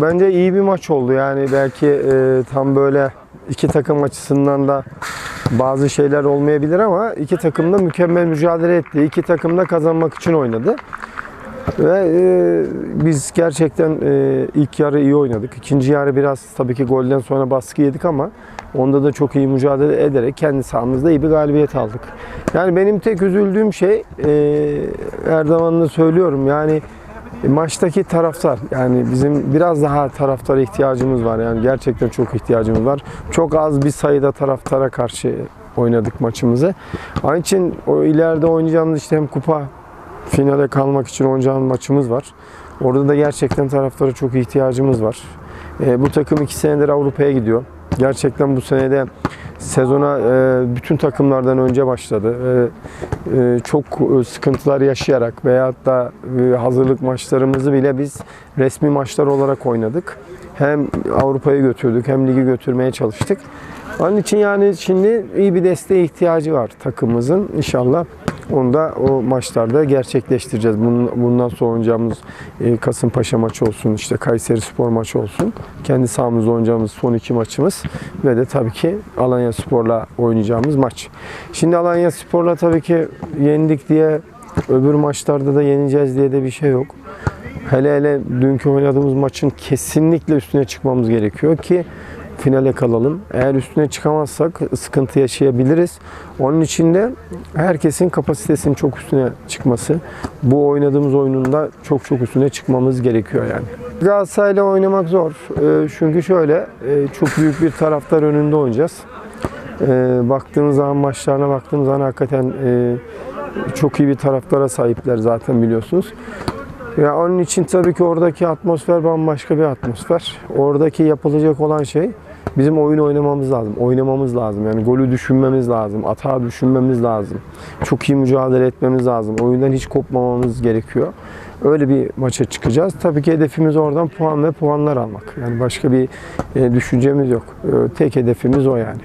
Bence iyi bir maç oldu yani belki e, tam böyle iki takım açısından da bazı şeyler olmayabilir ama iki takım da mükemmel mücadele etti. İki takım da kazanmak için oynadı. Ve e, biz gerçekten e, ilk yarı iyi oynadık. İkinci yarı biraz tabii ki golden sonra baskı yedik ama onda da çok iyi mücadele ederek kendi sahamızda iyi bir galibiyet aldık. Yani benim tek üzüldüğüm şey e, da söylüyorum yani maçtaki taraftar yani bizim biraz daha taraftara ihtiyacımız var yani gerçekten çok ihtiyacımız var. Çok az bir sayıda taraftara karşı oynadık maçımızı. Onun için o ileride oynayacağımız işte hem kupa finale kalmak için oynayacağımız maçımız var. Orada da gerçekten taraftara çok ihtiyacımız var. E, bu takım iki senedir Avrupa'ya gidiyor. Gerçekten bu senede sezona e, bütün takımlardan önce başladı. E, e, çok sıkıntılar yaşayarak veyahut da hazırlık maçlarımızı bile biz resmi maçlar olarak oynadık. Hem Avrupa'ya götürdük hem ligi götürmeye çalıştık. Onun için yani şimdi iyi bir desteğe ihtiyacı var takımımızın. İnşallah onu da o maçlarda gerçekleştireceğiz. Bundan sonra oynayacağımız e, Kasımpaşa maçı olsun, işte Kayseri Spor maçı olsun. Kendi sahamızda oynayacağımız son iki maçımız ve de tabii ki Alanya Spor'la oynayacağımız maç. Şimdi Alanya Spor'la tabii ki yendik diye öbür maçlarda da yeneceğiz diye de bir şey yok. Hele hele dünkü oynadığımız maçın kesinlikle üstüne çıkmamız gerekiyor ki finale kalalım. Eğer üstüne çıkamazsak sıkıntı yaşayabiliriz. Onun için de herkesin kapasitesinin çok üstüne çıkması, bu oynadığımız oyununda çok çok üstüne çıkmamız gerekiyor yani. Galatasaray'la oynamak zor. Ee, Çünkü şöyle, e, çok büyük bir taraftar önünde oynayacağız. Ee, Baktığımız zaman maçlarına baktığımız zaman hakikaten e, çok iyi bir taraftara sahipler zaten biliyorsunuz. Ya onun için tabii ki oradaki atmosfer bambaşka bir atmosfer. Oradaki yapılacak olan şey bizim oyun oynamamız lazım. Oynamamız lazım. Yani golü düşünmemiz lazım. Atağı düşünmemiz lazım. Çok iyi mücadele etmemiz lazım. Oyundan hiç kopmamamız gerekiyor. Öyle bir maça çıkacağız. Tabii ki hedefimiz oradan puan ve puanlar almak. Yani başka bir e, düşüncemiz yok. E, tek hedefimiz o yani.